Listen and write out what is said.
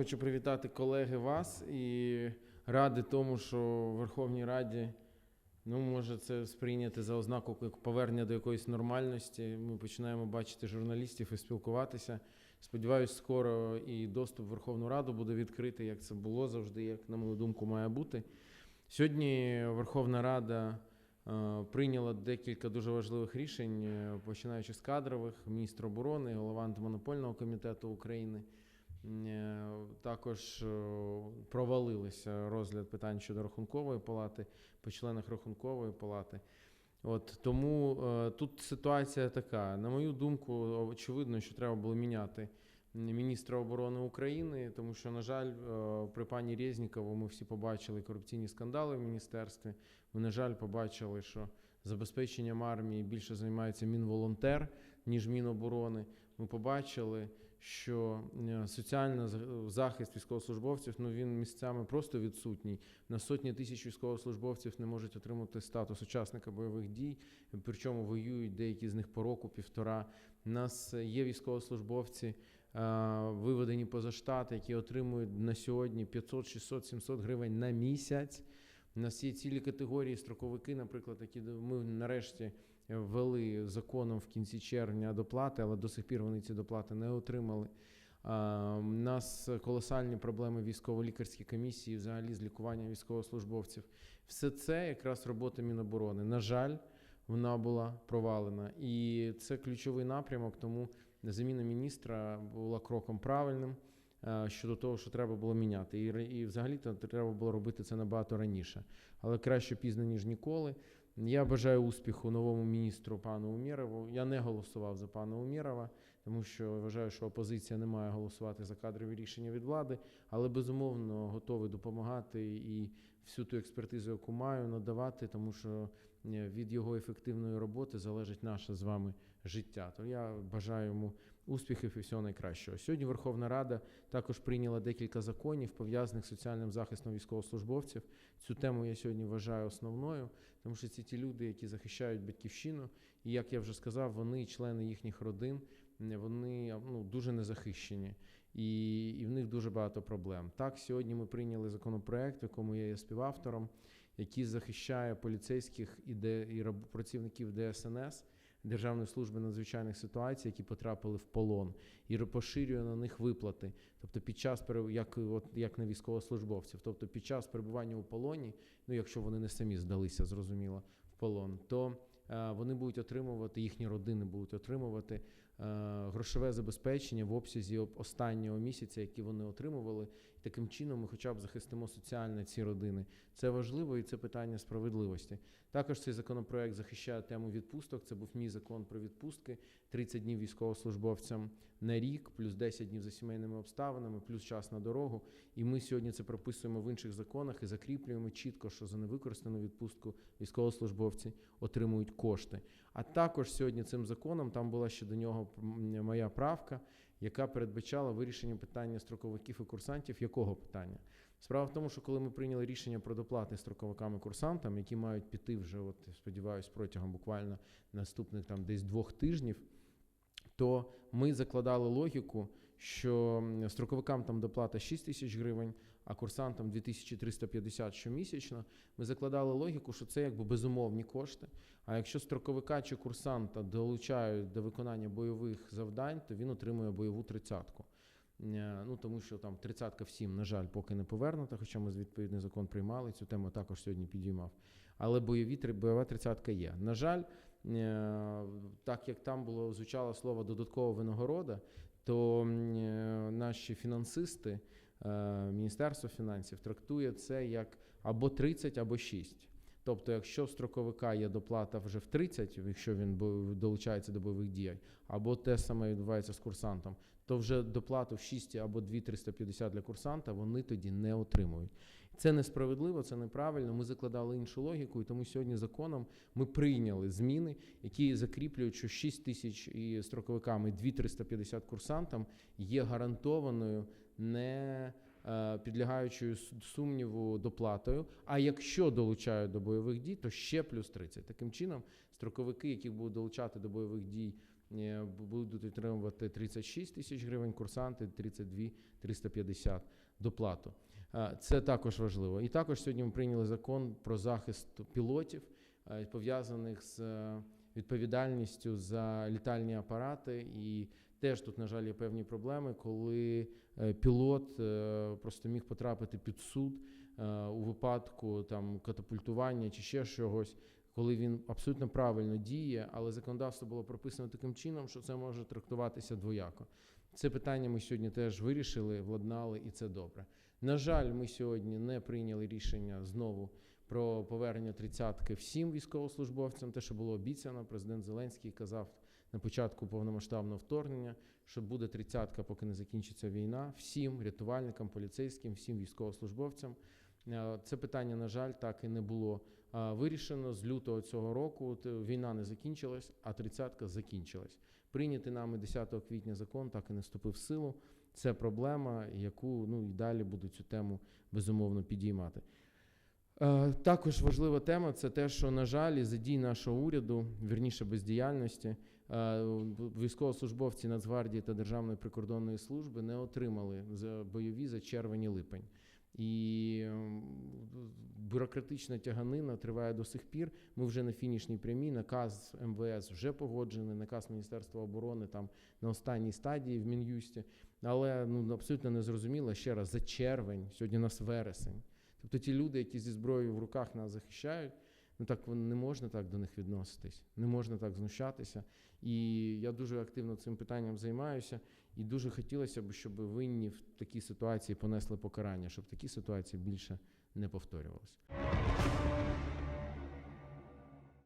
хочу привітати колеги вас і ради тому, що в Верховній Раді ну, може це сприйняти за ознаку як повернення до якоїсь нормальності. Ми починаємо бачити журналістів і спілкуватися. Сподіваюсь, скоро і доступ в Верховну Раду буде відкритий, як це було завжди, як, на мою думку, має бути. Сьогодні Верховна Рада е, прийняла декілька дуже важливих рішень, е, починаючи з кадрових, міністр оборони, голова антимонопольного комітету України. Е, Також е, провалився розгляд питань щодо рахункової палати по членах рахункової палати. От тому е, тут ситуація така. На мою думку, очевидно, що треба було міняти міністра оборони України, тому що, на жаль, е, при пані Резнікову ми всі побачили корупційні скандали в міністерстві. Ми, на жаль, побачили, що забезпеченням армії більше займається мінволонтер, ніж Міноборони. Ми побачили, що е, соціальний захист військовослужбовців ну він місцями просто відсутній. На сотні тисяч військовослужбовців не можуть отримати статус учасника бойових дій, причому воюють деякі з них по року, півтора. У нас є військовослужбовці, е, виведені поза штат, які отримують на сьогодні 500, 600, 700 гривень на місяць. У нас є цілі категорії строковики, наприклад, які ми нарешті ввели законом в кінці червня доплати, але до сих пір вони ці доплати не отримали. У нас колосальні проблеми військово-лікарській комісії, взагалі з лікуванням військовослужбовців. Все це якраз робота Міноборони. На жаль, вона була провалена. І це ключовий напрямок, тому заміна міністра була кроком правильним е, щодо того, що треба було міняти. І, і взагалі-то треба було робити це набагато раніше. Але краще пізно, ніж ніколи. Я бажаю успіху новому міністру пану Умєрову. Я не голосував за пана Умєрова, тому що вважаю, що опозиція не має голосувати за кадрові рішення від влади, але безумовно готовий допомагати і всю ту експертизу, яку маю, надавати, тому що е, від його ефективної роботи залежить наше з вами життя. То я бажаю йому успіхів і всього найкращого. Сьогодні Верховна Рада також прийняла декілька законів, пов'язаних з соціальним захистом військовослужбовців. Цю тему я сьогодні вважаю основною, тому що це ті люди, які захищають батьківщину, і як я вже сказав, вони, члени їхніх родин, вони ну, дуже незахищені, і, і в них дуже багато проблем. Так, сьогодні ми прийняли законопроект, в якому я є співавтором, який захищає поліцейських і, де, і працівників ДСНС. Державної служби надзвичайних ситуацій, які потрапили в полон, і поширює на них виплати. Тобто, під час як, от, як на військовослужбовців, тобто під час перебування у полоні, ну якщо вони не самі здалися, зрозуміло, в полон, то е, вони будуть отримувати, їхні родини будуть отримувати грошове забезпечення в обсязі останнього місяця, які вони отримували. І таким чином ми хоча б захистимо соціально ці родини. Це важливо і це питання справедливості. Також цей законопроект захищає тему відпусток. Це був мій закон про відпустки. 30 днів військовослужбовцям на рік, плюс 10 днів за сімейними обставинами, плюс час на дорогу. І ми сьогодні це прописуємо в інших законах і закріплюємо чітко, що за невикористану відпустку військовослужбовці отримують кошти. А також сьогодні цим законом там була ще до нього моя правка, яка передбачала вирішення питання строковиків і курсантів. Якого питання? Справа в тому, що коли ми прийняли рішення про доплати строковикам і курсантам, які мають піти вже, от сподіваюсь, протягом буквально наступних там десь двох тижнів. То ми закладали логіку, що строковикам там доплата 6 тисяч гривень, а курсантам 2350 щомісячно. Ми закладали логіку, що це якби безумовні кошти. А якщо строковика чи курсанта долучають до виконання бойових завдань, то він отримує бойову тридцятку. Е, Ну тому що там тридцятка всім, на жаль, поки не повернута, хоча ми з відповідний закон приймали цю тему також сьогодні підіймав. Але бойові бойова тридцятка є. На жаль, е, так як там було звучало слово додаткова винагорода, то е, наші фінансисти, Міністерство фінансів трактує це як або 30, або 6. Тобто, якщо в строковика є доплата вже в 30, якщо він долучається до бойових дій, або те саме відбувається з курсантом, то вже доплату в 6 або 2,350 для курсанта вони тоді не отримують. Це несправедливо, це неправильно. Ми закладали іншу логіку, і тому сьогодні законом ми прийняли зміни, які закріплюють, що 6 тисяч і строковикам і 2,350 курсантам є гарантованою не підлягаючою сумніву доплатою. А якщо долучають до бойових дій, то ще плюс 30. Таким чином, строковики, які будуть долучати до бойових дій е, будуть отримувати 36 тисяч гривень, курсанти 32 350 доплату. Е, Це також важливо. І також сьогодні ми прийняли закон про захист пілотів, е, пов'язаних з е, відповідальністю за літальні апарати. І теж тут, на жаль, є певні проблеми, коли е, пілот е, просто міг потрапити під суд е, у випадку там катапультування чи ще чогось. Коли він абсолютно правильно діє, але законодавство було прописано таким чином, що це може трактуватися двояко. Це питання ми сьогодні теж вирішили, владнали, і це добре. На жаль, ми сьогодні не прийняли рішення знову про повернення тридцятки всім військовослужбовцям. Те, що було обіцяно, президент Зеленський казав на початку повномасштабного вторгнення, що буде тридцятка, поки не закінчиться війна, всім рятувальникам, поліцейським, всім військовослужбовцям. Е, Це питання, на жаль, так і не було вирішено. З лютого цього року е, війна не закінчилась, а тридцятка закінчилась. Прийнятий нами 10 квітня закон так і не вступив в силу. Це проблема, яку ну і далі будуть цю тему безумовно підіймати. Е, Також важлива тема це те, що, на жаль, із-за дій нашого уряду, вірніше бездіяльності, е, військовослужбовці Нацгвардії та Державної прикордонної служби не отримали бойові за червень-липень. І ем, бюрократична тяганина триває до сих пір. Ми вже на фінішній прямій. Наказ МВС вже погоджений, наказ Міністерства оборони там на останній стадії в Мін'юсті. Але ну абсолютно не зрозуміло ще раз за червень, сьогодні нас вересень. Тобто ті люди, які зі зброєю в руках нас захищають, ну так не можна так до них відноситись, не можна так знущатися. І я дуже активно цим питанням займаюся. І дуже хотілося б, щоб винні в такій ситуації понесли покарання, щоб такі ситуації більше не повторювалися.